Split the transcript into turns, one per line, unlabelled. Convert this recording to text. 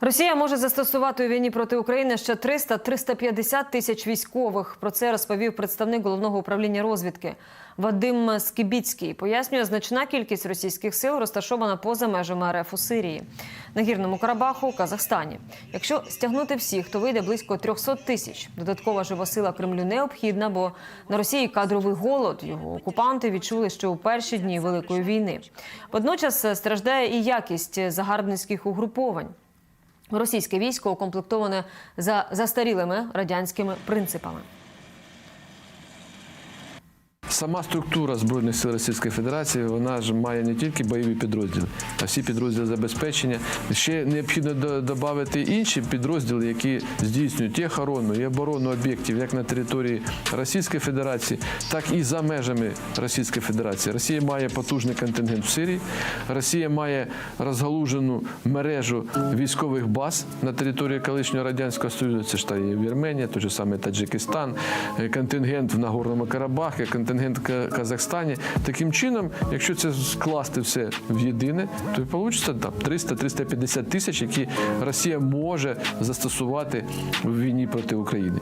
Росія може застосувати у війні проти України ще 300-350 тисяч військових. Про це розповів представник головного управління розвідки Вадим Скібіцький. Пояснює, значна кількість російських сил розташована поза межами РФ у Сирії, на гірному Карабаху, Казахстані. Якщо стягнути всіх, то вийде близько 300 тисяч. Додаткова жива сила Кремлю необхідна, бо на Росії кадровий голод. Його окупанти відчули, що у перші дні великої війни. Водночас страждає і якість загарбницьких угруповань. Російське військо укомплектоване за застарілими радянськими принципами.
Сама структура збройних сил Російської Федерації вона ж має не тільки бойові підрозділи, а всі підрозділи забезпечення. Ще необхідно додати інші підрозділи, які здійснюють і охорону, і оборону об'єктів як на території Російської Федерації, так і за межами Російської Федерації. Росія має потужний контингент в Сирії. Росія має розгалужену мережу військових баз на території колишнього радянського союзу. Це ж та і Вірменія, той же самий Таджикистан, е, контингент в Нагорному Карабахі, контингент в та Казахстані. Таким чином, якщо це скласти все в єдине, то вийде там 300-350 тисяч, які Росія може застосувати в війні проти України.